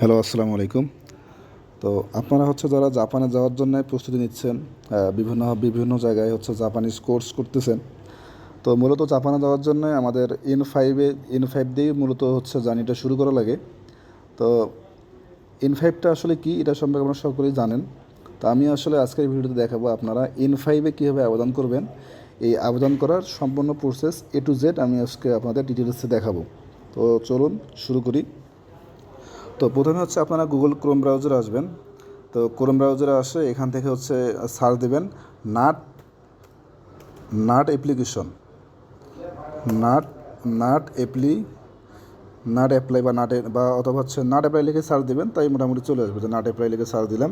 Hello, আসসালামু আলাইকুম। তো আপনারা হচ্ছে যারা জাপানে যাওয়ার জন্য প্রস্তুতি নিচ্ছেন বিভিন্ন বিভিন্ন জায়গায় হচ্ছে জাপানিজ কোর্স করতেছেন, তো মূলত জাপানে যাওয়ার জন্য আমাদের ইন ফাইভে ইন ফাইভ দিয়েই মূলত হচ্ছে জার্নিটা শুরু করা লাগে। তো ইন ফাইভটা আসলে কি, এটা সম্পর্কে আপনারা সকলেই জানেন। তো আমি আসলে আজকের ভিডিওতে দেখাবো আপনারা ইন ফাইভে কীভাবে আবেদন করবেন। এই আবেদন করার সম্পূর্ণ প্রসেস এ টু জেড আমি আজকে আপনাদের ডিটেলসে দেখাবো। তো চলুন শুরু করি। তো প্রথমে হচ্ছে আপনারা গুগল ক্রোম ব্রাউজারে আসবেন। তো ক্রোম ব্রাউজারে আসে, এখান থেকে হচ্ছে সার্চ দেবেন নাট নাট অ্যাপ্লিকেশন নাট নাট অ্যাপ্লি নাট অ্যাপ্লাই বা নাট বা অথবা হচ্ছে নাট অ্যাপ্লাই লিখে সার্চ দেবেন, তাই মোটামুটি চলে আসবে। নাট অ্যাপ্লাই লিখে সার্চ দিলাম।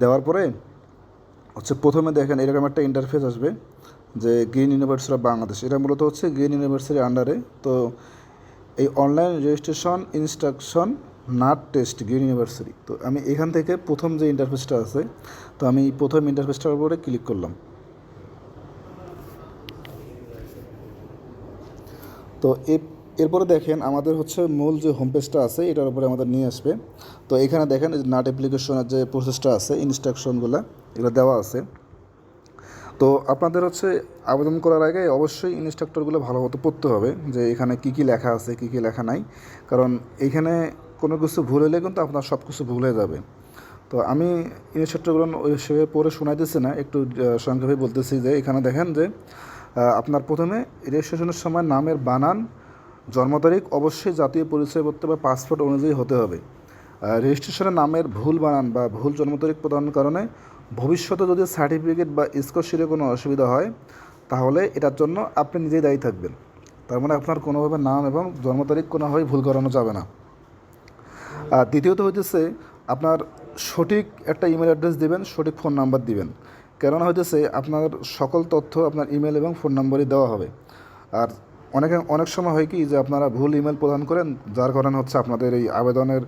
দেওয়ার পরে হচ্ছে প্রথমে দেখেন এরকম একটা ইন্টারফেস আসবে যে গ্রিন ইউনিভার্সিটি অফ বাংলাদেশ। এটা মূলত হচ্ছে গ্রিন ইউনিভার্সিটির আন্ডারে তো এই online registration instruction NAT test university. তো আমি এখান থেকে প্রথম যে ইন্টারফেসটা আছে, তো আমি প্রথম ইন্টারফেসটার উপরে ক্লিক করলাম। তো এরপরে দেখেন আমাদের হচ্ছে মূল যে হোম পেজটা আছে, এটার উপরে আমাদের নিয়ে আসবে। তো এখানে দেখেন নাট অ্যাপ্লিকেশনের যে প্রসেসটা আছে ইনস্ট্রাকশনগুলো এগুলো দেওয়া আছে। তো আপনাদের হচ্ছে আবেদন করার আগে অবশ্যই ইনস্ট্রাক্টরগুলো ভালো মতো পড়তে হবে যে এখানে কী কী লেখা আছে, কী কী লেখা নাই। কারণ এইখানে কোনো কিছু ভুল হলে কিন্তু আপনার সব কিছু ভুল হয়ে যাবে। তো আমি এই ইনস্ট্রাক্টরগুলো ওই সেভাবে পড়ে শোনাইতেছি না, একটু সংক্ষেপে বলতেছি যে, এখানে দেখেন যে আপনার প্রথমে রেজিস্ট্রেশনের সময় নামের বানান, জন্ম তারিখ, অবশ্যই জাতীয় পরিচয়পত্র বা পাসপোর্ট অনুযায়ী হতে হবে। রেজিস্ট্রেশনের নামের ভুল বানান বা ভুল জন্ম তারিখ প্রদানের কারণে ভবিষ্যতে যদি সার্টিফিকেট বা স্কলারশিপে কোনো অসুবিধা হয়, তাহলে এটার জন্য আপনি নিজেই দায়ী থাকবেন। তার মানে আপনার কোনোভাবে নাম এবং জন্ম তারিখ কোনোভাবেই ভুল করানো যাবে না। আর দ্বিতীয়ত হইতেছে আপনার সঠিক একটা ইমেল অ্যাড্রেস দিবেন, সঠিক ফোন নাম্বার দিবেন। কেননা হইতেছে আপনার সকল তথ্য আপনার ইমেল এবং ফোন নাম্বারই দেওয়া হবে। আর অনেকে, অনেক সময় হয় কি যে আপনারা ভুল ইমেল প্রদান করেন, যার কারণে হচ্ছে আপনাদের এই আবেদনের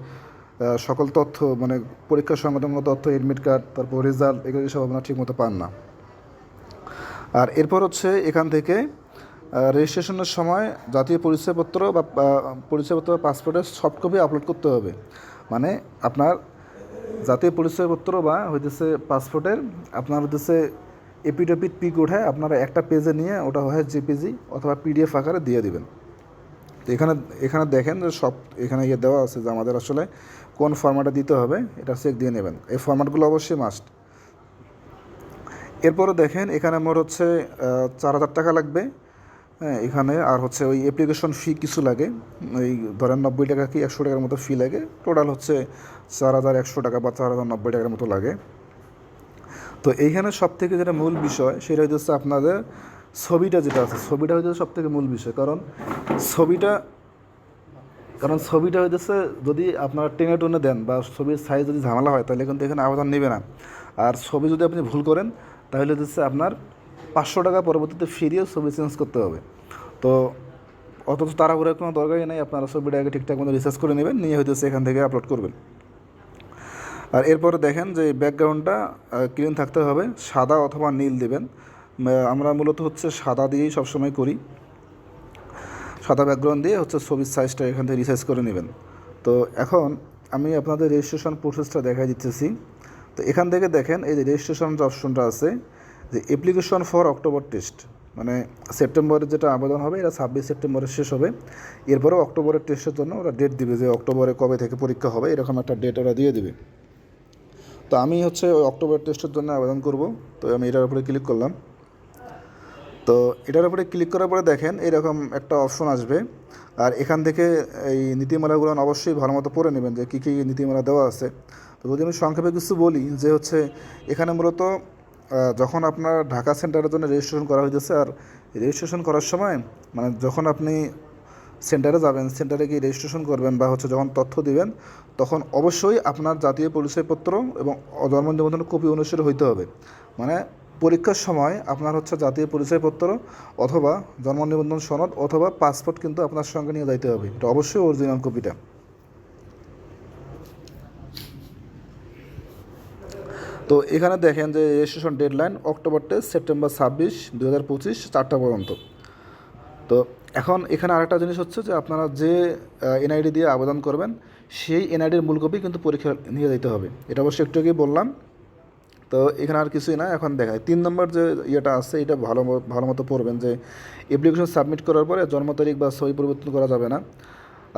সকল তথ্য মানে পরীক্ষা সংক্রান্ত তথ্য এডমিট কার্ড তারপর রেজাল্ট এগুলো সব আপনারা ঠিকমতো পান না। আর এরপর হচ্ছে এখান থেকে রেজিস্ট্রেশনের সময় জাতীয় পরিচয়পত্র বা পরিচয়পত্র বা পাসপোর্টের সফট কপি আপলোড করতে হবে। মানে আপনার জাতীয় পরিচয়পত্র বা হইতেছে পাসপোর্টের আপনার হইতেছে এপিডেপিট পিক উঠে আপনারা একটা পেজে নিয়ে ওটা হয় জেপিজি অথবা পিডিএফ আকারে দিয়ে দিবেন। তো এখানে এখানে দেখেন যে সব এখানে ইয়ে দেওয়া আছে যে আমাদের আসলে কোন ফর্ম্যাটে দিতে হবে, এটা চেক দিয়ে নেবেন। এই ফর্ম্যাটগুলো অবশ্যই মাস্ট এরপরে দেখেন এখানে মোট হচ্ছে চার হাজার টাকা লাগবে। হ্যাঁ এখানে আর হচ্ছে ওই অ্যাপ্লিকেশন ফি কিছু লাগে। ওই ধরেন নব্বই টাকা কি একশো টাকার মতো ফি লাগে। টোটাল হচ্ছে চার হাজার একশো টাকা বা চার হাজার নব্বই টাকার মতো লাগে। তো এইখানে সব থেকে যেটা মূল বিষয়, সেটা হচ্ছে আপনাদের ছবিটা যেটা আছে, ছবিটা হচ্ছে সব থেকে মূল বিষয়। কারণ ছবিটা কারণ ছবিটা হইতেছে যদি আপনারা টেনে টেনে দেন বা ছবির সাইজ যদি ঝামেলা হয়, তাহলে কিন্তু এখানে আবেদন নেবে না। আর ছবি যদি আপনি ভুল করেন, তাহলে হচ্ছে আপনার পাঁচশো টাকা পরবর্তীতে ফিরিয়ে ছবি চেঞ্জ করতে হবে। তো অত তাড়াহুড়োর কোনো দরকারই নেই, আপনারা ছবিটা আগে ঠিকঠাক মতো রিসার্চ করে নেবেন, নিয়ে হয়তো সেখান থেকে আপলোড করবেন। আর এরপরে দেখেন যে ব্যাকগ্রাউন্ডটা ক্লিন থাকতে হবে, সাদা অথবা নীল দেবেন। আমরা মূলত হচ্ছে সাদা দিয়েই সবসময় করি। সাদা ব্যাকগ্রাউন্ড দিয়ে হচ্ছে ছবির সাইজটা এখান থেকে রিসাইজ করে নেবেন। তো এখন আমি আপনাদের রেজিস্ট্রেশন প্রসেসটা দেখাই দিতেছি। তো এখান থেকে দেখেন এই যে রেজিস্ট্রেশন যে অপশনটা আছে। যে অ্যাপ্লিকেশন ফর অক্টোবর টেস্ট মানে সেপ্টেম্বরের যেটা আবেদন হবে, এটা ছাব্বিশ সেপ্টেম্বরে শেষ হবে। এরপরেও অক্টোবরের টেস্টের জন্য ওরা ডেট দিবে যে অক্টোবরে কবে থেকে পরীক্ষা হবে, এরকম একটা ডেট ওরা দিয়ে দিবে। তো আমি হচ্ছে ওই অক্টোবর টেস্টের জন্য আবেদন করব। তো আমি এটার উপরে ক্লিক করলাম। তো এটার উপরে ক্লিক করার পরে দেখেন, এরকম একটা অপশন আসবে। আর এখান থেকে এই নীতিমালাগুলো অবশ্যই ভালো মতো পড়ে নেবেন যে কী কী নীতিমালা দেওয়া আছে। তো যদি আমি সংক্ষেপে কিছু বলি, যে হচ্ছে এখানে মূলত যখন আপনার ঢাকা সেন্টারের জন্য রেজিস্ট্রেশন করা হয়েছে আর রেজিস্ট্রেশন করার সময় মানে যখন আপনি সেন্টারে যাবেন, সেন্টারে গিয়ে রেজিস্ট্রেশন করবেন বা হচ্ছে যখন তথ্য দিবেন, তখন অবশ্যই আপনার জাতীয় পরিচয়পত্র এবং জন্ম নিবন্ধনের কপি অনুসারে হইতে হবে। মানে পরীক্ষার সময় আপনার হচ্ছে জাতীয় পরিচয়পত্র অথবা জন্ম নিবন্ধন সনদ অথবা পাসপোর্ট কিন্তু আপনার সঙ্গে নিয়ে যাইতে হবে। এটা অবশ্যই অরিজিনাল কপিটা তো এখানে দেখেন যে registration deadline October test September ছাব্বিশ দু হাজার পঁচিশ, চারটা পর্যন্ত। তো এখন এখানে আরেকটা জিনিস হচ্ছে যে আপনারা যে এনআইডি দিয়ে আবেদন করবেন, সেই এনআইডির মূল কপি কিন্তু পরীক্ষা নিয়ে দিতে হবে। এটা অবশ্যই একটু আগেই বললাম। তো এখানে আর কিছুই না, এখন দেখায় তিন নম্বর যে ইয়েটা আছে, এটা ভালো ভালো মতো পড়বেন যে অ্যাপ্লিকেশন সাবমিট করার পরে জন্ম তারিখ বা সই পরিবর্তন করা যাবে না।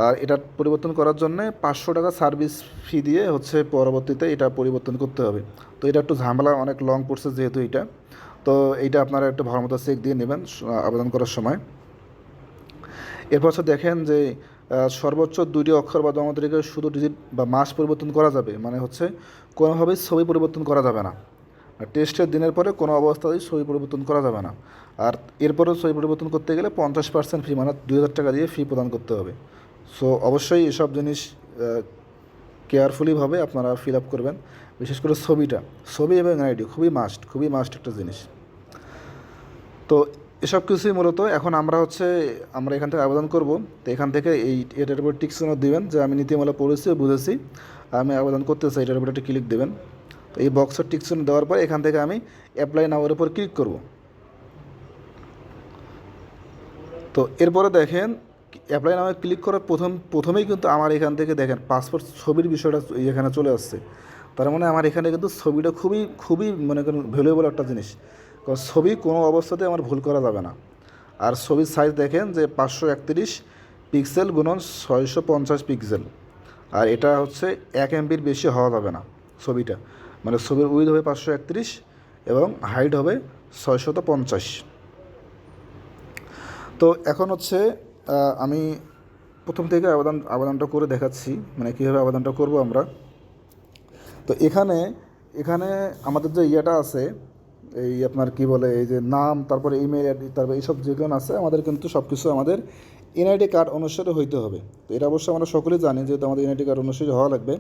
আর এটা পরিবর্তন করার জন্য পাঁচশো টাকা সার্ভিস ফি দিয়ে হচ্ছে পরবর্তীতে এটা পরিবর্তন করতে হবে। তো এটা একটু ঝামেলা, অনেক লং প্রসেস যেহেতু এটা, তো এইটা আপনারা একটু ভালো মতো চেক দিয়ে নেবেন আবেদন করার সময়। এরপর হচ্ছে দেখেন যে সর্বোচ্চ দুইটি অক্ষর বা জন্ম তারিখে শুধু ডিজিট বা মাস পরিবর্তন করা যাবে মানে হচ্ছে কোনোভাবেই ছবি পরিবর্তন করা যাবে না। টেস্টের দিনের পরে কোনো অবস্থাতেই ছবি পরিবর্তন করা যাবে না। আর এরপরেও ছবি পরিবর্তন করতে গেলে পঞ্চাশ পার্সেন্ট ফি মানে দুই হাজার টাকা দিয়ে ফি প্রদান করতে হবে। সো অবশ্যই এসব জিনিস কেয়ারফুলিভাবে আপনারা ফিল আপ করবেন, বিশেষ করে ছবিটা। ছবি এবং আইডি খুবই মাস্ট খুবই মাস্ট একটা জিনিস। তো, এসব কিছুই মূলত এখন আমরা হচ্ছে, আমরা এখান থেকে আবেদন করব। তো, এখান থেকে এই এটার উপর টিক চিহ্ন দিবেন যে আমি নীতিমালা পড়েছি, বুঝেছি, আমি আবেদন করতে চাই, এটার উপর একটা ক্লিক দেবেন। তো, এই বক্সের টিক চিহ্ন দেওয়ার পর এখান থেকে আমি অ্যাপ্লাই নাওয়ার উপর ক্লিক করব। তো, এরপরে দেখেন অ্যাপ্লাই নামে ক্লিক করার প্রথম, প্রথমেই কিন্তু আমার এখান থেকে দেখেন পাসপোর্ট ছবির বিষয়টা এখানে চলে আসছে। তার মানে আমার এখানে কিন্তু ছবিটা খুবই খুবই মনে করেন ভ্যালুয়েবল একটা জিনিস। কারণ ছবি কোনো অবস্থাতে আমার ভুল করা যাবে না। আর ছবির সাইজ দেখেন যে পাঁচশো একত্রিশ পিক্সেল গুণন ছয়শো পঞ্চাশ পিক্সেল আর এটা হচ্ছে এক এমবির বেশি হওয়া যাবে না ছবিটা। মানে ছবির উইথ হবে পাঁচশো একত্রিশ এবং হাইট হবে ছয়শত পঞ্চাশ। তো এখন হচ্ছে আমি প্রথম থেকে আবেদন, আবেদনটা করে দেখাচ্ছি মানে কীভাবে আবেদনটা করব আমরা। তো এখানে এখানে আমাদের যে ইয়েটা আছে, এই আপনার কি বলে, এই যে নাম, তারপরে ইমেল আইডি তারপরে এইসব যেগুলো আছে, আমাদের কিন্তু সব কিছু আমাদের এনআইডি কার্ড অনুসারে হইতে হবে। তো এটা অবশ্যই আমরা সকলেই জানি, যেহেতু আমাদের এনআইডি কার্ড অনুসারে হওয়া লাগবে।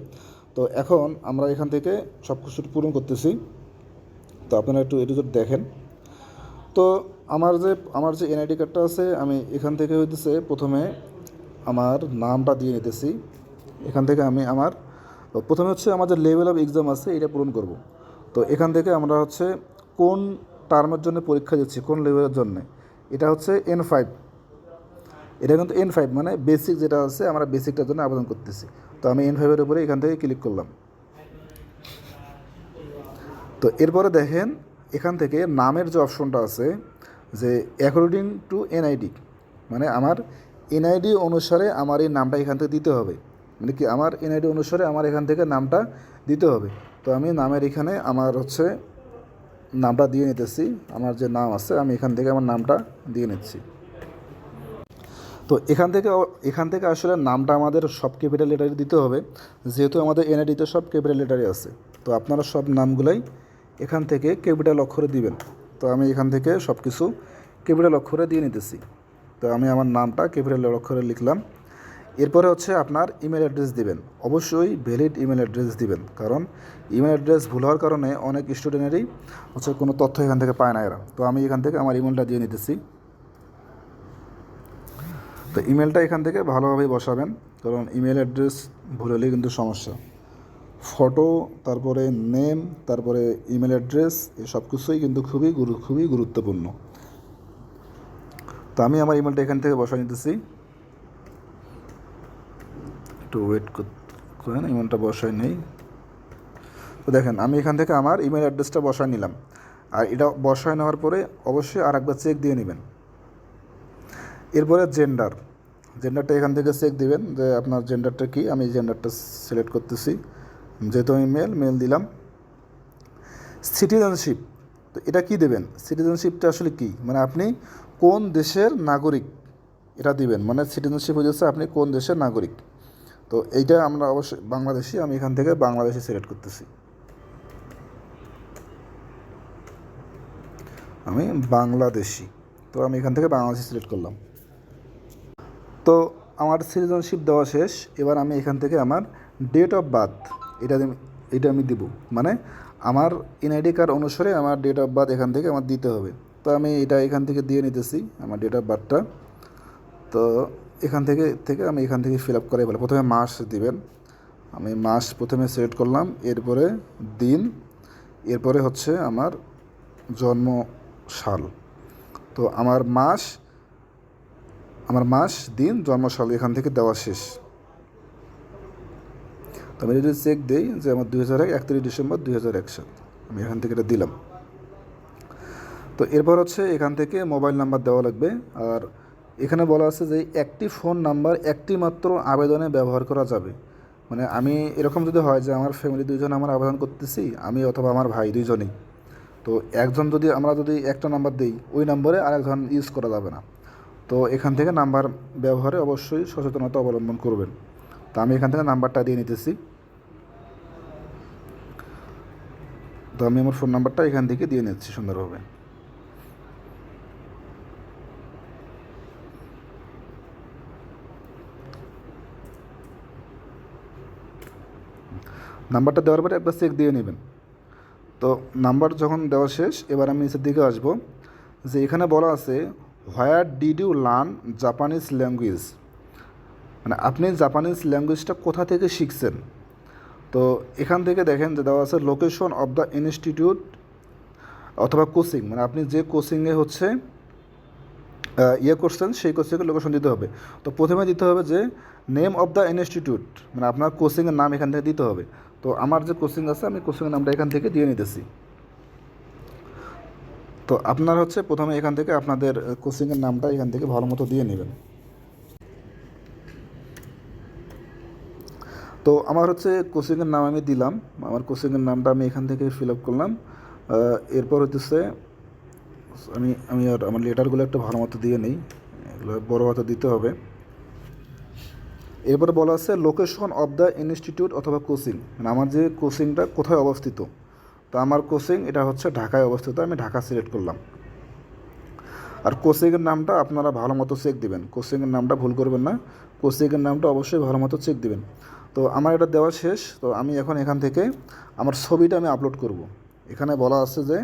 তো এখন আমরা এখান থেকে সব কিছু পূরণ করতেছি। তো আপনারা একটু এটু দেখেন। তো আমার যে আমার যে এনআইডি কার্ডটা আছে, আমি এখান থেকে হইতেছে প্রথমে আমার নামটা দিয়ে নিতেছি। এখান থেকে আমি আমার প্রথমে হচ্ছে আমাদের লেভেল অফ এক্সাম আছে, এটা পূরণ করব। তো এখান থেকে আমরা হচ্ছে কোন টার্মের জন্য পরীক্ষা দিচ্ছি, কোন লেভেলের জন্য, এটা হচ্ছে এন ফাইভ এটা কিন্তু এন ফাইভ মানে বেসিক যেটা আছে, আমরা বেসিকটার জন্য আবেদন করতেছি। তো আমি এন ফাইভের উপরে এখান থেকে ক্লিক করলাম। তো এরপরে দেখেন, এখান থেকে নামের যে অপশনটা আছে যে অ্যাকর্ডিং টু এনআইডি মানে আমার এনআইডি অনুসারে আমার এই নামটা এখান থেকে দিতে হবে। মানে কি আমার এনআইডি অনুসারে আমার এখান থেকে নামটা দিতে হবে। তো আমি নামের এখানে আমার হচ্ছে নামটা দিয়ে নিতেছি, আমার যে নাম আছে, আমি এখান থেকে আমার নামটা দিয়ে নিচ্ছি। তো এখান থেকে এখান থেকে আসলে নামটা আমাদের সব ক্যাপিটাল লেটারে দিতে হবে, যেহেতু আমাদের এনআইডিতে সব ক্যাপিটাল লেটারে আছে। তো আপনারা সব নামগুলাই এখান থেকে ক্যাপিটাল অক্ষরে দিবেন। তো আমি এখান থেকে সব কিছু ক্যাপিটাল অক্ষরে দিয়ে নিতেছি। তো আমি আমার নামটা ক্যাপিটাল অক্ষরে লিখলাম। এরপরে হচ্ছে আপনার ইমেল অ্যাড্রেস দিবেন। অবশ্যই ভ্যালিড ইমেল অ্যাড্রেস দিবেন। কারণ ইমেল অ্যাড্রেস ভুল হওয়ার কারণে অনেক স্টুডেন্টেরই হচ্ছে কোনো তথ্য এখান থেকে পায় না এরা। তো আমি এখান থেকে আমার ইমেলটা দিয়ে নিতেছি। তো ইমেলটা এখান থেকে ভালোভাবেই বসাবেন। কারণ ইমেল অ্যাড্রেস ভুল হলে কিন্তু সমস্যা। ফটো তারপরে নেম তারপরে ইমেল অ্যাড্রেস এই সব কিছুই কিন্তু খুবই গুরু, খুবই গুরুত্বপূর্ণ। তো আমি আমার ইমেলটা এখান থেকে বসা নিতেছি। একটু ওয়েট করেন ইমেলটা বসাই নেই। তো দেখেন, আমি এখান থেকে আমার ইমেল অ্যাড্রেসটা বসায় নিলাম। আর এটা বসায় নেওয়ার পরে অবশ্যই আর একবার চেক দিয়ে নেবেন। এরপরে জেন্ডার জেন্ডারটা এখান থেকে চেক দিবেন যে আপনার জেন্ডারটা কি, আমি জেন্ডারটা সিলেক্ট করতেছি। যেহেতু আমি মেল মেল দিলাম। সিটিজেনশিপ তো এটা কি দেবেন? সিটিজেনশিপটা আসলে কি? মানে আপনি কোন দেশের নাগরিক? এটা দিবেন। মানে সিটিজেনশিপ হয়ে যাচ্ছে আপনি কোন দেশের নাগরিক? তো এইটা আমরা অবশ্যই বাংলাদেশি, আমি এখান থেকে বাংলাদেশি সিলেক্ট করতেছি। আমি বাংলাদেশি, তো আমি এখান থেকে বাংলাদেশি সিলেক্ট করলাম। তো আমার সিটিজেনশিপ দেওয়া শেষ। এবার আমি এখান থেকে আমার ডেট অফ বার্থ এটা এটা আমি দেবো। মানে আমার এনআইডি কার্ড অনুসারে আমার ডেট অফ বার্থ এখান থেকে আমার দিতে হবে। তো আমি এটা এখান থেকে দিয়ে নিতেছি, আমার ডেট অফ বার্থটা তো এখান থেকে থেকে আমি এখান থেকে ফিল আপ করাই ভালো। প্রথমে মাস দিবেন। আমি মাস প্রথমে সিলেক্ট করলাম, এরপরে দিন, এরপরে হচ্ছে আমার জন্ম সাল। তো আমার মাস আমার মাস, দিন জন্মসাল এখান থেকে দেওয়া শেষ। তো আমি যদি চেক দিই যে আমার দুই হাজার এক, একত্রিশ ডিসেম্বর দুই হাজার এক সাল, আমি এখান থেকে এটা দিলাম। তো এরপর হচ্ছে এখান থেকে মোবাইল নাম্বার দেওয়া লাগবে। আর এখানে বলা আছে যে একটি ফোন নাম্বার একটি মাত্র আবেদনে ব্যবহার করা যাবে। মানে আমি এরকম যদি হয় যে আমার ফ্যামিলি দুইজন আমার আবেদন করতেছি, আমি অথবা আমার ভাই দুইজনেই। তো একজন যদি আমরা যদি একটা নাম্বার দিই, ওই নম্বরে আরেকজন ইউজ করা যাবে না। তো এখান থেকে নাম্বার ব্যবহারে অবশ্যই সচেতনতা অবলম্বন করবেন। তো আমি এখান থেকে নাম্বারটা দিয়ে নিতেছি। তো আমি আমার ফোন নাম্বারটা এখান থেকে দিয়ে নিচ্ছি সুন্দরভাবে। নাম্বারটা দেওয়ার পরে একবার চেক দিয়ে নেবেন। তো নাম্বার যখন দেওয়া শেষ, এবার আমি নিচের দিকে আসব। যে এখানে বলা আছে where did you learn Japanese language মানে আপনি জাপানিজ ল্যাঙ্গুয়েজটা কোথা থেকে শিখছেন? তো এখান থেকে দেখেন যে দেওয়া আছে লোকেশন অফ দ্য ইনস্টিটিউট অথবা কোচিং। মানে আপনি যে কোচিংয়ে হচ্ছে ইয়ে করছেন, সেই কোচিংয়ের লোকেশন দিতে হবে। তো প্রথমে দিতে হবে যে নেম অফ দ্য ইনস্টিটিউট মানে আপনার কোচিংয়ের নাম এখান থেকে দিতে হবে। তো আমার যে কোচিং আছে, আমি কোচিংয়ের নামটা এখান থেকে দিয়ে নিতেছি। তো আপনার হচ্ছে প্রথমে এখান থেকে আপনাদের কোচিংয়ের নামটা এখান থেকে ভালো মতো দিয়ে নেবেন। তো আমার হচ্ছে কোচিংয়ের নাম আমি দিলাম। আমার কোচিংয়ের নামটা আমি এখান থেকে ফিল আপ করলাম। এরপর হচ্ছে আমি আমি আর আমার লেটারগুলো একটা ভালো মতো দিয়ে নিই। এগুলো বড় হাতে দিতে হবে। এরপরে বলা আছে লোকেশন অফ দ্য ইনস্টিটিউট অথবা কোচিং। মানে আমার যে কোচিংটা কোথায় অবস্থিত? তো আমার কোচিং এটা হচ্ছে ঢাকায় অবস্থিত, আমি ঢাকা সিলেক্ট করলাম। আর কোচিংয়ের নামটা আপনারা ভালো মতো চেক দিবেন। কোচিংয়ের নামটা ভুল করবেন না। কোচিংয়ের নামটা অবশ্যই ভালো মতো চেক দিবেন। তো আমার এটা দেওয়া শেষ। তো আমি এখন এখান থেকে আমার ছবিটা আমি আপলোড করব। এখানে বলা আছে যে,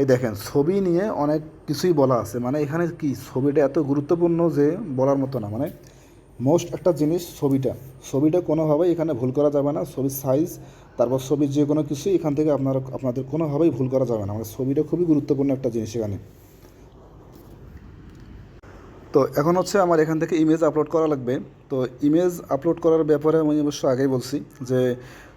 এই দেখেন, ছবি নিয়ে অনেক কিছুই বলা আছে। মানে এখানে কি, ছবিটা এত গুরুত্বপূর্ণ যে বলার মতো না। মানে মোস্ট একটা জিনিস ছবিটা। ছবিটা কোনোভাবেই এখানে ভুল করা যাবে না। ছবির সাইজ তারপর ছবির যে কোনো কিছুই এখান থেকে আপনারা, আপনাদের কোনোভাবেই ভুল করা যাবে না। মানে ছবিটা খুবই গুরুত্বপূর্ণ একটা জিনিস এখানে। তো এখন হচ্ছে আমার এখান থেকে ইমেজ আপলোড করা লাগবে। তো ইমেজ আপলোড করার ব্যাপারে আমি অবশ্য আগেই বলছি যে,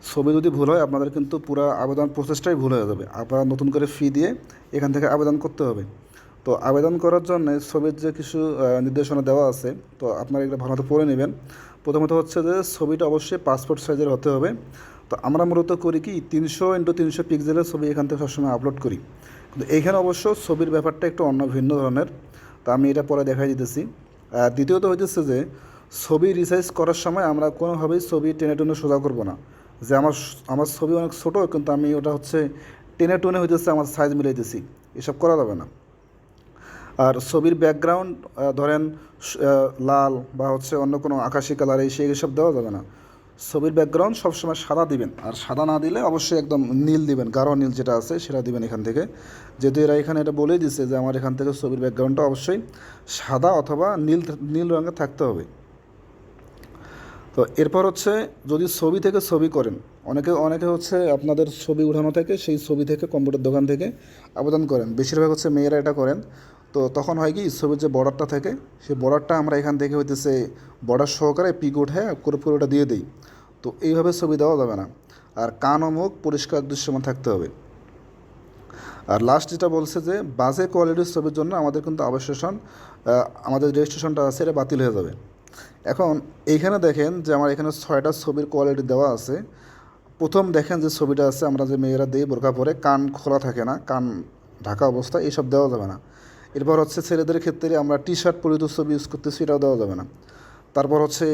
ছবি যদি ভুল হয়, আপনাদের কিন্তু পুরো আবেদন প্রসেসটাই ভুল হয়ে যাবে। আপনারা নতুন করে ফি দিয়ে এখান থেকে আবেদন করতে হবে। তো আবেদন করার জন্য ছবির যে কিছু নির্দেশনা দেওয়া আছে, তো আপনারা এগুলো ভালো মতো পড়ে নেবেন। প্রথমত হচ্ছে যে, ছবিটা অবশ্যই পাসপোর্ট সাইজের হতে হবে। তো আমরা মূলত করি কি, তিনশো ইন্টু তিনশো পিক্সেলের ছবি এখান থেকে সবসময় আপলোড করি। কিন্তু এইখানে অবশ্য ছবির ব্যাপারটা একটু অন্য, ভিন্ন ধরনের। তা আমি এটা পরে দেখাই দিতেছি। আর দ্বিতীয়ত হইতেছে যে, ছবি রিসাইজ করার সময় আমরা কোনোভাবেই ছবি টেনে টেনে সোজা করব না। যে আমার আমার ছবি অনেক ছোটো, কিন্তু আমি ওটা হচ্ছে টেনে টেনে হইতেছে আমার সাইজ মিলাইতেছি। এসব করা যাবে না। আর ছবির ব্যাকগ্রাউন্ড ধরেন লাল বা হচ্ছে অন্য কোনো আকাশি কালার এই সেই সব দেওয়া যাবে না। ছবির ব্যাকগ্রাউন্ড সবসময় সাদা দিবেন। আর সাদা না দিলে অবশ্যই একদম নীল দিবেন, গাঢ় নীল যেটা আছে সেটা দিবেন এখান থেকে। যেহেতু এরা এখানে এটা বলেই দিছে যে আমার এখান থেকে ছবির ব্যাকগ্রাউন্ডটা অবশ্যই সাদা অথবা নীল নীল রঙে থাকতে হবে। তো এরপর হচ্ছে যদি ছবি থেকে ছবি করেন, অনেকে অনেকে হচ্ছে আপনাদের ছবি উঠানো থেকে সেই ছবি থেকে কম্পিউটার দোকান থেকে আবেদন করেন। বেশিরভাগ হচ্ছে মেয়েরা এটা করেন। তো তখন হয় কি, ছবির যে বর্ডারটা থাকে, সেই বর্ডারটা আমরা এখান থেকে হইতেছে বর্ডার সহকারে পিক উঠে করে পুরো ওটা দিয়ে দিই। তো এইভাবে ছবি দেওয়া যাবে না। আর কান ও মুখ পরিষ্কার দৃশ্যমান থাকতে হবে। আর লাস্ট যেটা বলছে যে, বাজে কোয়ালিটির ছবির জন্য আমাদের কিন্তু আবশ্যন আমাদের রেজিস্ট্রেশনটা আছে এটা বাতিল হয়ে যাবে। এখন এইখানে দেখেন যে আমার এখানে ছয়টা ছবির কোয়ালিটি দেওয়া আছে। প্রথম দেখেন যে ছবিটা আছে, আমরা যে মেয়েরা দিই বোরকা পরে, কান খোলা থাকে না, কান ঢাকা অবস্থা এইসব দেওয়া যাবে না। এরপর হচ্ছে ছেলেদের ক্ষেত্রে আমরা টি শার্ট পরিত ছবি ইউজ করতেছি, এটাও দেওয়া যাবে না। তারপর হচ্ছে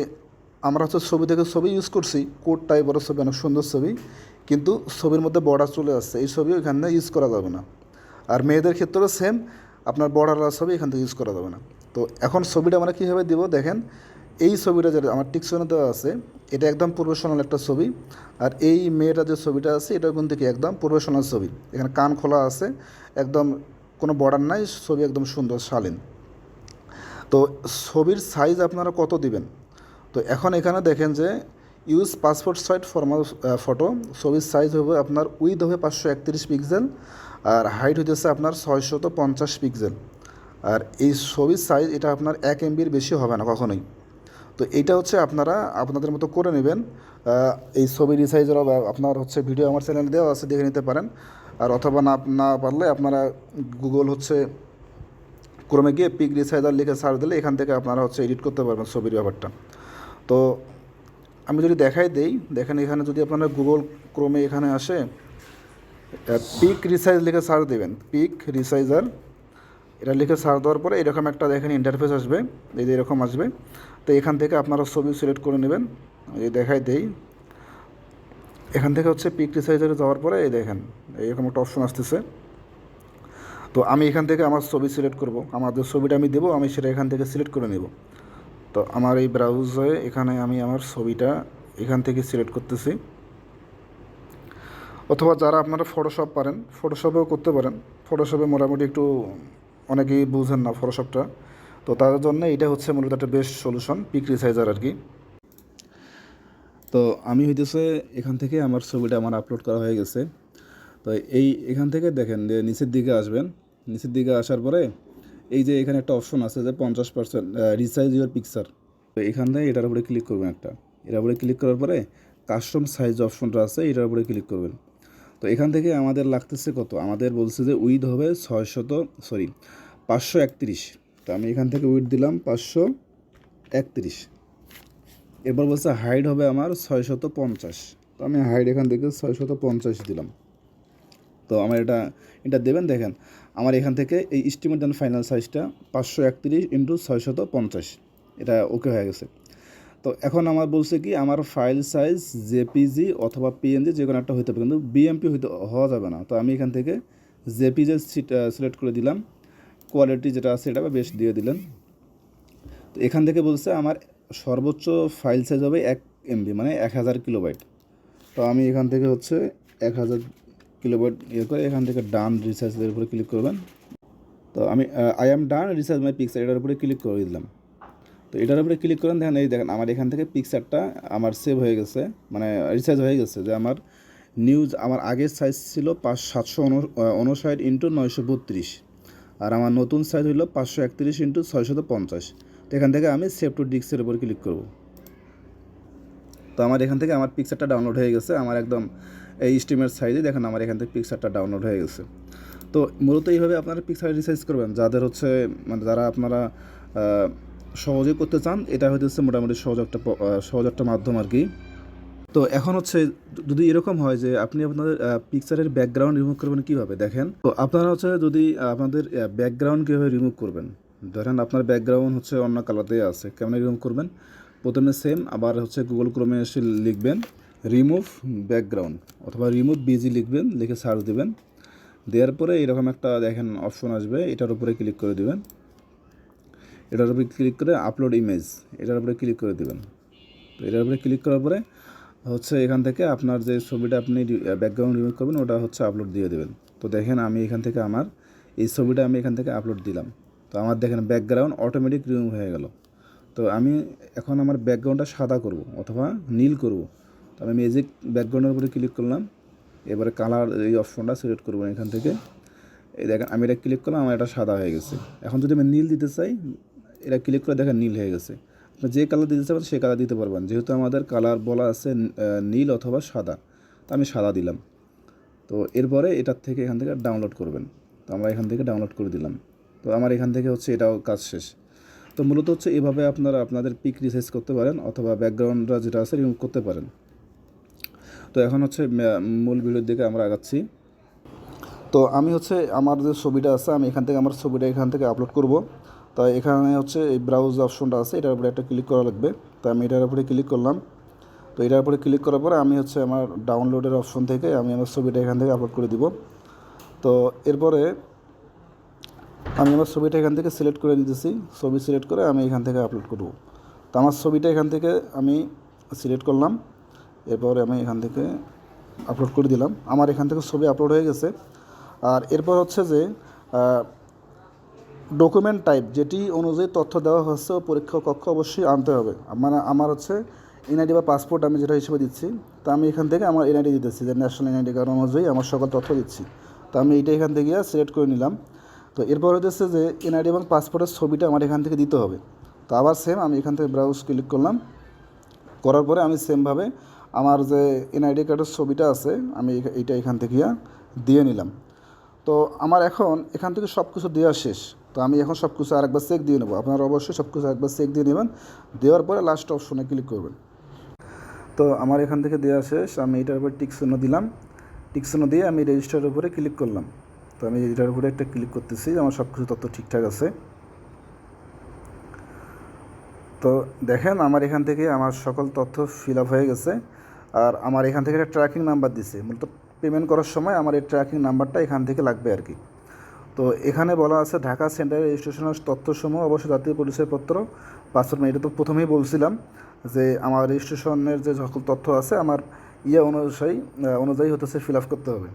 আমরা হচ্ছে ছবি থেকে ছবি ইউজ করছি কোট টাইপের ছবি, অনেক সুন্দর ছবি, কিন্তু ছবির মধ্যে বর্ডার চলে আসছে, এই ছবি এখানে ইউজ করা যাবে না। আর মেয়েদের ক্ষেত্রেও সেম আপনার বর্ডার ছবি এখান থেকে ইউজ করা যাবে না। তো এখন ছবিটা আমরা কীভাবে দিব, দেখেন, এই ছবিটা যেটা আমার টিকশনে দেওয়া আছে, এটা একদম প্রফেশনাল একটা ছবি, আর এই মেয়েটা যে ছবিটা আছে, এটা কিন্তু কি একদম প্রফেশনাল ছবি। এখানে কান খোলা আছে, একদম কোনো বর্ডার নাই, ছবি একদম সুন্দর, শালীন। তো ছবির সাইজ আপনারা কত দিবেন? তো এখন এখানে দেখেন যে use passport size formal photo ছবির সাইজ হবে আপনার উইথ হবে পাঁচশো একত্রিশ পিক্সেল আর হাইট হইতেছে আপনার ছয়শত পঞ্চাশ পিক্সেল আর এই ছবির সাইজ এটা আপনার এক এমবির বেশি হবে না কখনোই। তো এইটা হচ্ছে আপনারা আপনাদের মতো করে নেবেন। এই ছবি রিসাইজের আপনার হচ্ছে ভিডিও আমার চ্যানেলে দেওয়া আছে, দেখে নিতে পারেন। অথবা না না পারলে আপনারা গুগল হচ্ছে ক্রমে গিয়ে পিক রিসাইজার লিখে সার্চ দিলে এখান থেকে আপনারা হচ্ছে এডিট করতে পারবেন ছবির ব্যাপারটা। তো আমি যদি দেখাই দেই, দেখেন এখানে যদি আপনারা গুগল ক্রমে এখানে আসে পিক রিসাইজ লিখে সার্চ দেবেন। পিক রিসাইজার এটা লিখে সার্চ দেওয়ার পরে এরকম একটা দেখেন ইন্টারফেস আসবে, এই যে এরকম আসবে। তো এখান থেকে আপনারা ছবি সিলেক্ট করে নেবেন। এই দেখাই দেই এখান থেকে হচ্ছে পিক রিসাইজারে যাওয়ার পরে এই দেখেন এরকম একটা অপশন আসতেছে। তো আমি এখান থেকে আমার ছবি সিলেক্ট করব আমার যে ছবিটা আমি দেবো, আমি সেটা এখান থেকে সিলেক্ট করে নেব। তো আমার এই ব্রাউজে এখানে আমি আমার ছবিটা এখান থেকে সিলেক্ট করতেছি। অথবা যারা আপনারা ফটোশপ পারেন ফটোশপেও করতে পারেন। ফটোশপে মোটামুটি একটু অনেকেই বুঝেন না ফটোশপটা তো তাদের জন্য এটা হচ্ছে মূলত একটা বেস্ট সলিউশন পিক রিসাইজার আর কি। তো আমি হইতেছে এখান থেকে আমার ছবিটা আমার আপলোড করা হয়ে গেছে। তো এই এখান থেকে দেখেন যে নিচের দিকে আসবেন। নিচের দিকে আসার পরে এই যে এখানে একটা অপশন আছে যে পঞ্চাশ পার্সেন্ট রিসাইজ ইউর পিকচার তো এখান থেকে এটার উপরে ক্লিক করবেন একটা। এটার উপরে ক্লিক করার পরে কাস্টম সাইজ অপশনটা আছে, এটার উপরে ক্লিক করবেন। তো এখান থেকে আমাদের লাগতেছে কত? আমাদের বলছে যে উইথ হবে ছয়শত সরি পাঁচশো একত্রিশ। তো আমি এখান থেকে উইথ দিলাম পাঁচশো একত্রিশ। এরপর বলছে হাইট হবে আমার ছয়শত পঞ্চাশ। তো আমি হাইট এখান থেকে ছয়শত পঞ্চাশ দিলাম। তো আমার এটা এটা দেবেন, দেখেন, আমার এখান থেকে এই স্টিমেট অ্যান্ড ফাইনাল সাইজটা পাঁচশো একত্রিশ ইন্টু ছয়শত পঞ্চাশ। এটা ওকে হয়ে গেছে। তো এখন আমার বলছে কি, আমার ফাইল সাইজ জেপিজি অথবা পিএনজি যে কোনো একটা হইতে পারে কিন্তু বিএমপি হইতে, হওয়া যাবে না। তো আমি এখান থেকে জেপিজি সিলেক্ট করে দিলাম। কোয়ালিটি যেটা আছে, এটা বেশ দিয়ে দিলেন। তো এখান থেকে বলছে আমার সর্বোচ্চ ফাইল সাইজ হবে এক এমবি মানে এক হাজার কিলোবাইট তো আমি এখান থেকে হচ্ছে এক হাজার কিলোবাইট ইয়ে করে এখান থেকে ডান রিসার্চের উপরে ক্লিক করবেন। তো আমি I am done research my picture এটার উপরে ক্লিক করে দিলাম। তো এটার উপরে ক্লিক করেন, দেখেন, এই দেখেন, আমার এখান থেকে পিকচারটা আমার সেভ হয়ে গেছে মানে রিসার্চ হয়ে গেছে যে আমার নিউজ আমার আগের সাইজ ছিল পাঁচ সাতশো উনষাট ইন্টু নয়শো বত্রিশ, আর আমার নতুন সাইজ হলো পাঁচশো একত্রিশ ইন্টু ছয়শত পঞ্চাশ। এখান থেকে আমি সেভ টু ডিস্কের উপর ক্লিক করব। তো আমার এখান থেকে আমার পিকচারটা ডাউনলোড হয়ে গেছে। আমার একদম এই স্টিমের সাইজে দেখেন আমার এখান থেকে পিকচারটা ডাউনলোড হয়ে গেছে। তো মূলত এইভাবে আপনারা পিকচার রিসাইজ করবেন। যাদের হচ্ছে মানে যারা আপনারা সহজে করতে চান, এটা হচ্ছে মোটামুটি সহজ একটা সহজ একটা মাধ্যম আর কি। তো এখন হচ্ছে, যদি এরকম হয় যে আপনি আপনাদের পিকচারের ব্যাকগ্রাউন্ড রিমুভ করবেন কীভাবে? দেখেন, তো আপনারা হচ্ছে যদি আপনাদের ব্যাকগ্রাউন্ড কীভাবে রিমুভ করবেন? ধরেন আপনার ব্যাকগ্রাউন্ড হচ্ছে অন্য কালারতেই আছে, কেমন রিমুভ করবেন? প্রথমে সেম আবার হচ্ছে গুগল ক্রোমে এসে লিখবেন রিমুভ ব্যাকগ্রাউন্ড অথবা রিমুভ বিজি লিখবেন, লিখে সার্চ দেবেন। দেওয়ার পরে এরকম একটা দেখেন অপশন আসবে, এটার উপরে ক্লিক করে দিবেন। এটার উপরে ক্লিক করে আপলোড ইমেজ এটার উপরে ক্লিক করে দিবেন। তো এটার উপরে ক্লিক করার পরে হচ্ছে এখান থেকে আপনার যে ছবিটা আপনি ব্যাকগ্রাউন্ড রিমুভ করবেন, ওটা হচ্ছে আপলোড দিয়ে দেবেন। তো দেখেন আমি এখান থেকে আমার, এই ছবিটা আমি এখান থেকে আপলোড দিলাম। তো আমার দেখেন ব্যাকগ্রাউন্ড অটোমেটিক রিমুভ হয়ে গেল। তো আমি এখন আমার ব্যাকগ্রাউন্ডটা সাদা করব অথবা নীল করব। তো আমি ম্যাজিক ব্যাকগ্রাউন্ডের উপরে ক্লিক করলাম। এবারে কালার এই অপশনটা সিলেক্ট করব এখান থেকে। এই দেখেন আমি এটা ক্লিক করলাম, আমার এটা সাদা হয়ে গেছে। এখন যদি আমি নীল দিতে চাই, এটা ক্লিক করে দেখেন নীল হয়ে গেছে। আপনি যে কালার দিতে চাবেন, সেই কালার দিতে পারবেন। যেহেতু আমাদের কালার বলা আছে নীল অথবা সাদা, তো আমি সাদা দিলাম। তো এরপরে এটার থেকে এখান থেকে ডাউনলোড করবেন। তো আমরা এখান থেকে ডাউনলোড করে দিলাম। তো আমার এখান থেকে হচ্ছে এটাও কাজ শেষ। তো মূলত হচ্ছে এভাবে আপনারা আপনাদের পিক রিসাইজ করতে পারেন অথবা ব্যাকগ্রাউন্ডরা যেটা আছে রিমুভ করতে পারেন। তো এখন হচ্ছে মূল ভিডিওর দিকে আমরা আগাচ্ছি। তো আমি হচ্ছে আমার যে ছবিটা আছে, আমি এখান থেকে আমার ছবিটা এখান থেকে আপলোড করব। তো এখানে হচ্ছে এই ব্রাউজ অপশনটা আছে, এটার উপরে একটা ক্লিক করা লাগবে। তো আমি এটার উপরে ক্লিক করলাম। তো এটার উপরে ক্লিক করার পরে আমি হচ্ছে আমার ডাউনলোডের অপশন থেকে আমি আমার ছবিটা এখান থেকে আপলোড করে দিব। তো এরপরে আমি আমার ছবিটা এখান থেকে সিলেক্ট করে নিতেছি ছবি সিলেক্ট করে আমি এখান থেকে আপলোড করব। তো আমার ছবিটা এখান থেকে আমি সিলেক্ট করলাম। এরপরে আমি এখান থেকে আপলোড করে দিলাম। আমার এখান থেকে ছবি আপলোড হয়ে গেছে। আর এরপর হচ্ছে যে ডকুমেন্ট টাইপ যেটি অনুযায়ী তথ্য দেওয়া হচ্ছে ও পরীক্ষা কক্ষ অবশ্যই আনতে হবে। মানে আমার হচ্ছে এনআইডি বা পাসপোর্ট আমি যেটা হিসেবে দিচ্ছি, তা আমি এখান থেকে আমার এনআইডি দিতেছি, যে ন্যাশনাল এনআইডি কার্ড অনুযায়ী আমার সকল তথ্য দিচ্ছি। তো আমি এইটা এখান থেকে সিলেক্ট করে নিলাম। তো এরপর হচ্ছে যে এনআইডি এবং পাসপোর্টের ছবিটা আমার এখান থেকে দিতে হবে। তো আবার সেম আমি এখান থেকে ব্রাউজ ক্লিক করলাম। করার পরে আমি সেমভাবে আমার যে এনআইডি কার্ডের ছবিটা আছে, আমি এইটা এখান থেকে দিয়ে নিলাম। তো আমার এখন এখান থেকে সব কিছু দেওয়া শেষ। তো আমি এখন সব কিছু আরেকবার চেক দিয়ে নেব। আপনারা অবশ্যই সব কিছু একবার চেক দিয়ে নেবেন। দেওয়ার পরে লাস্ট অপশনে ক্লিক করবেন। তো আমার এখান থেকে দেওয়া শেষ। আমি এটার উপর টিক দিলাম। টিক দিয়ে আমি রেজিস্টারের উপরে ক্লিক করলাম। তো আমি এটার উপরে একটা ক্লিক করতেছি আমার সব কিছু তথ্য ঠিকঠাক আছে। তো দেখেন, আমার এখান থেকে আমার সকল তথ্য ফিল আপ হয়ে গেছে। আর আমার এখান থেকে একটা ট্র্যাকিং নাম্বার দিছে। মূলত পেমেন্ট করার সময় আমার এই ট্র্যাকিং নাম্বারটা এখান থেকে লাগবে আর কি। তো এখানে বলা আছে, ঢাকা সেন্টারের রেজিস্ট্রেশনের তথ্যসমূহ অবশ্যই জাতীয় পরিচয়পত্র পাসপোর্ট এটা তো প্রথমেই বলছিলাম, যে আমার রেজিস্ট্রেশনের যে সকল তথ্য আছে, আমার ইয়ে অনুযায়ী অনুযায়ী হতেছে ফিল আপ করতে হবে।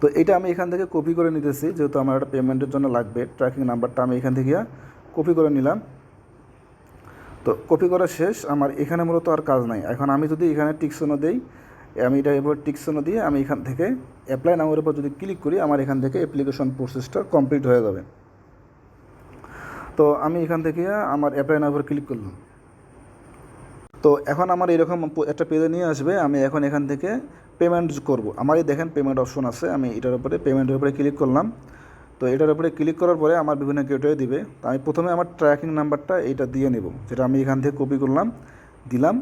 তো এটা আমি এখান থেকে কপি করে নিতেছি, যেহেতু আমার একটা পেমেন্টের জন্য লাগবে ট্র্যাকিং নাম্বারটা আমি এখান থেকে কপি করে নিলাম। তো কপি করা শেষ, আমার এখানে মূলত আর কাজ নাই। এখন আমি যদি এখানে টিকসোনো দেই, আমি এটা এবার টিকসোনো দিয়ে আমি এখান থেকে অ্যাপ্লাই নামের উপর যদি ক্লিক করি, আমার এখান থেকে অ্যাপ্লিকেশন প্রসেসটা কমপ্লিট হয়ে যাবে। তো আমি এখান থেকে আমার অ্যাপ্লাই নামের উপর ক্লিক করলাম। তো এখন আমার এরকম একটা পেজে নিয়ে আসবে, আমি এখন এখান থেকে পেমেন্ট করব। আমার এই দেখেন পেমেন্ট অপশন আছে, আমি এটার উপরে পেমেন্টের উপরে ক্লিক করলাম। তো এটার উপরে ক্লিক করার পরে আমার বিভিন্ন গেটওয়ে দিবে। তো আমি প্রথমে আমার ট্র্যাকিং নাম্বারটা এটা দিয়ে নেব, যেটা আমি এখান থেকে কপি করলাম, দিলাম।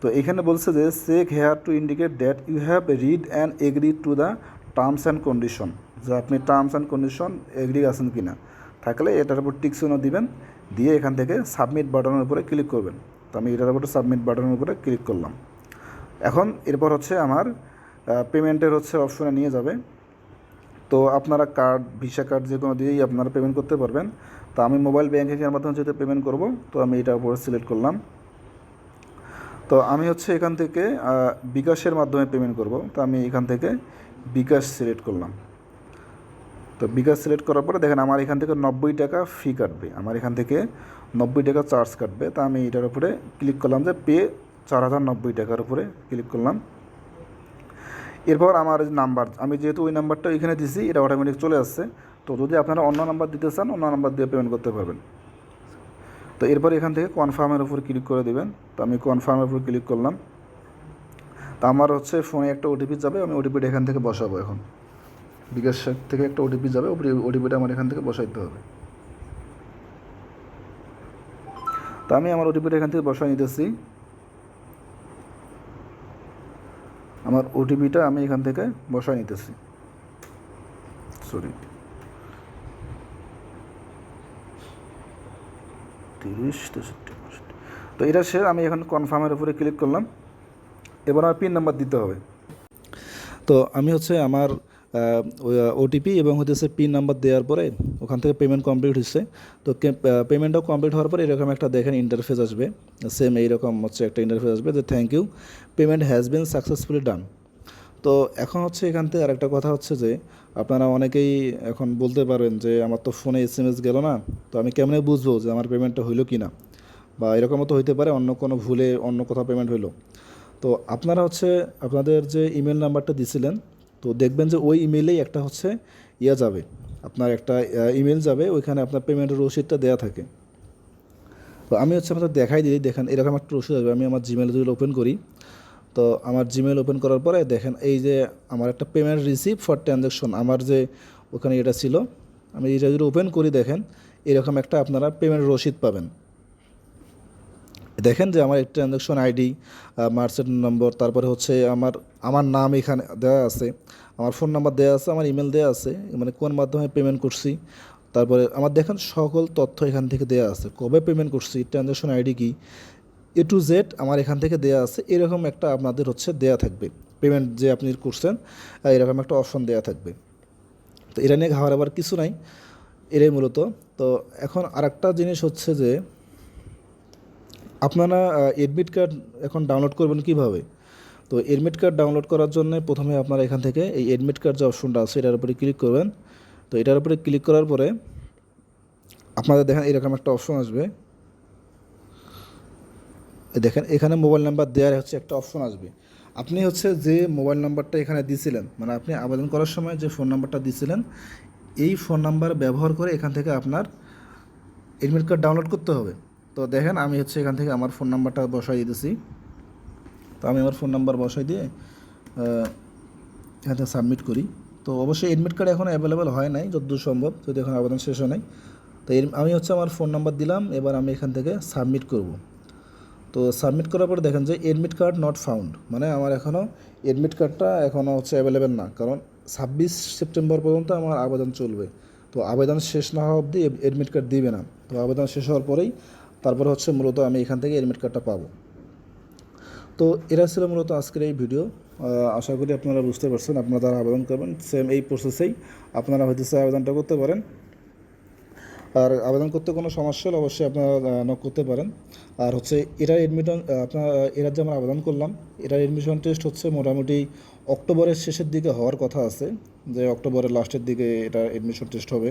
তো এখানে বলছে যে check here to indicate that you have read and agree to the terms and condition যে আপনি টার্মস অ্যান্ড কন্ডিশন এগ্রি আছেন কি না থাকলে এটার উপর টিকসুনো দিবেন, দিয়ে এখান থেকে সাবমিট বাটনের উপরে ক্লিক করবেন। তো আমি এটার উপরে সাবমিট বাটনের উপরে ক্লিক করলাম। এখন এরপর হচ্ছে আমার পেমেন্টের হচ্ছে অপশনে নিয়ে যাবে। তো আপনারা কার্ড ভিসা কার্ড যে কোনো দিয়েই আপনারা পেমেন্ট করতে পারবেন। তো আমি মোবাইল ব্যাঙ্কিংয়ের মাধ্যমে যেহেতু পেমেন্ট করব, তো আমি এটা উপরে সিলেক্ট করলাম। তো আমি হচ্ছে এখান থেকে বিকাশের মাধ্যমে পেমেন্ট করব। তো আমি এখান থেকে বিকাশ সিলেক্ট করলাম। তো বিকাশ সিলেক্ট করার পরে দেখেন আমার এখান থেকে নব্বই টাকা ফি কাটবে। আমার এখান থেকে নব্বই টাকা চার্জ কাটবে। তা আমি এটার উপরে ক্লিক করলাম যে পে চার হাজার নব্বই টাকার উপরে ক্লিক করলাম। এরপর আমার নাম্বার আমি যেহেতু ওই নাম্বারটা এখানে দিছি, এটা অটোমেটিক চলে আসছে। তো যদি আপনারা অন্য নাম্বার দিতে চান, অন্য নাম্বার দিয়ে পেমেন্ট করতে পারবেন। তো এরপর এখান থেকে কনফার্মের উপর ক্লিক করে দেবেন। তো আমি কনফার্মের উপর ক্লিক করলাম। তো আমার হচ্ছে ফোনে একটা ওটিপি যাবে, আমি ওটিপিটা এখান থেকে বসাবো এখন। বিকাশ থেকে একটা ওটিপি যাবে ওটিপিটা আমার এখান থেকে বসাইতে হবে। তো আমি আমার ওটিপিটা এখান থেকে বসাই নিতেছি। আমার ওটিপিটা আমি এখান থেকে বসাই নিতেছি। সরি তিরিশ, তেষট্টি তো এটা সে আমি এখন কনফার্মের উপরে ক্লিক করলাম। এবার আমার পিন নাম্বার দিতে হবে। তো আমি হচ্ছে আমার ওটিপি এবং হচ্ছে পিন নাম্বার দেওয়ার পরে ওখান থেকে পেমেন্ট কমপ্লিট হচ্ছে তো পেমেন্টটাও কমপ্লিট হওয়ার পরে এরকম একটা দেখেন ইন্টারফেস আসবে। সেম এইরকম হচ্ছে একটা ইন্টারফেস আসবে যে thank you payment has been successfully done তো এখন হচ্ছে এখান থেকে আরেকটা কথা হচ্ছে যে আপনারা অনেকেই এখন বলতে পারেন যে আমার তো ফোনে এস এম এস গেল না, তো আমি কেমনে বুঝব যে আমার পেমেন্টটা হইল কি না বা এরকমও তো হইতে পারে অন্য কোনো ভুলে অন্য কোথাও পেমেন্ট হইল। তো আপনারা হচ্ছে আপনাদের যে ইমেল নাম্বারটা দিছিলেন তো দেখবেন যে ওই ইমেলেই একটা হচ্ছে ইয়া যাবে, আপনার একটা ইমেল যাবে, ওইখানে আপনার পেমেন্টের রসিদটা দেওয়া থাকে। তো আমি হচ্ছে আপনাদের দেখাই দিই, দেখেন এরকম একটা রসিদ আসবে, আমি আমার জিমেল যদি ওপেন করি, তো আমার জিমেল ওপেন করার পরে দেখেন এই যে আমার একটা পেমেন্ট রিসিভ ফর ট্রানজ্যাকশন আমার যে ওখানে এটা ছিল, আমি এটা যদি ওপেন করি দেখেন, এরকম একটা আপনারা পেমেন্ট রসিদ পাবেন। দেখেন যে আমার ট্রানজ্যাকশন আইডি মার্চেন্ট নম্বর তারপরে হচ্ছে আমার আমার নাম এখানে দেওয়া আছে, আমার ফোন নাম্বার দেওয়া আছে, আমার ইমেল দেওয়া আছে মানে কোন মাধ্যমে পেমেন্ট করছি, তারপরে আমার দেখেন সকল তথ্য এখান থেকে দেওয়া আছে, কবে পেমেন্ট করছি ট্রানজ্যাকশন আইডি কি এ টু জেড আমার এখান থেকে দেওয়া আছে, এরকম একটা আপনাদের হচ্ছে দেওয়া থাকবে পেমেন্ট যে আপনি করছেন এরকম একটা অপশন দেওয়া থাকবে। তো এটা নিয়ে ঘাবার আবার কিছু নাই, এটাই মূলত, তো এখন আরেকটা জিনিস হচ্ছে যে আপনারা এডমিট কার্ড এখন ডাউনলোড করবেন কীভাবে? তো এডমিট কার্ড ডাউনলোড করার জন্য প্রথমে আপনারা এখান থেকে এই এডমিট কার্ড যে অপশনটা আছে, এটার উপরে ক্লিক করবেন। তো এটার উপরে ক্লিক করার পরে আপনাদের দেখেন এরকম একটা অপশন আসবে। দেখেন, এখানে মোবাইল নাম্বার দেওয়ার হচ্ছে একটা অপশন আসবে। আপনি হচ্ছে যে মোবাইল নাম্বারটা এখানে দিছিলেন মানে আপনি আবেদন করার সময় যে ফোন নাম্বারটা দিছিলেন, এই ফোন নাম্বার ব্যবহার করে এখান থেকে আপনার এডমিট কার্ড ডাউনলোড করতে হবে। তো দেখেন আমি হচ্ছে এখান থেকে আমার ফোন নাম্বারটা বসাই দিতেছি। তো আমি আমার ফোন নাম্বার বসাই দিয়ে এখান থেকে সাবমিট করি। তো অবশ্যই এডমিট কার্ড এখন অ্যাভেলেবেল হয় নাই, যতদূর সম্ভব, যদি এখন আবেদন শেষ হয় নাই। তো আমি হচ্ছে আমার ফোন নাম্বার দিলাম, এবার আমি এখান থেকে সাবমিট করব। তো সাবমিট করার পর দেখেন যে এডমিট কার্ড নট ফাউন্ড মানে আমার এখনও এডমিট কার্ডটা এখনও হচ্ছে অ্যাভেলেবেল না, কারণ ছাব্বিশ সেপ্টেম্বর পর্যন্ত আমার আবেদন চলবে। তো আবেদন শেষ না হওয়া অবধি এডমিট কার্ড দিবে না। তো আবেদন শেষ হওয়ার পরেই তারপরে হচ্ছে মূলত আমি এখান থেকে এডমিট কার্ডটা পাবো। তো এরা ছিল মূলত আজকের এই ভিডিও আশা করি আপনারা বুঝতে পারছেন, আপনারা যারা আবেদন করবেন সেম এই প্রসেসেই আপনারা হয়তো আবেদনটা করতে পারেন। আর আবেদন করতে কোনো সমস্যা হলে অবশ্যই আপনারা নক করতে পারেন। আর হচ্ছে এটার এডমিশন আপনার, এরা যে আমরা আবেদন করলাম এটার এডমিশন টেস্ট হচ্ছে মোটামুটি অক্টোবরের শেষের দিকে হওয়ার কথা আছে। যে অক্টোবরের লাস্টের দিকে এটা এডমিশন টেস্ট হবে।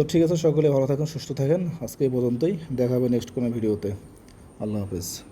তো ঠিক আছে, সকলে ভালো থাকেন, সুস্থ থাকেন। আজকে এই পর্যন্তই। দেখা হবে নেক্সট কোনো ভিডিওতে। আল্লাহ হাফেজ।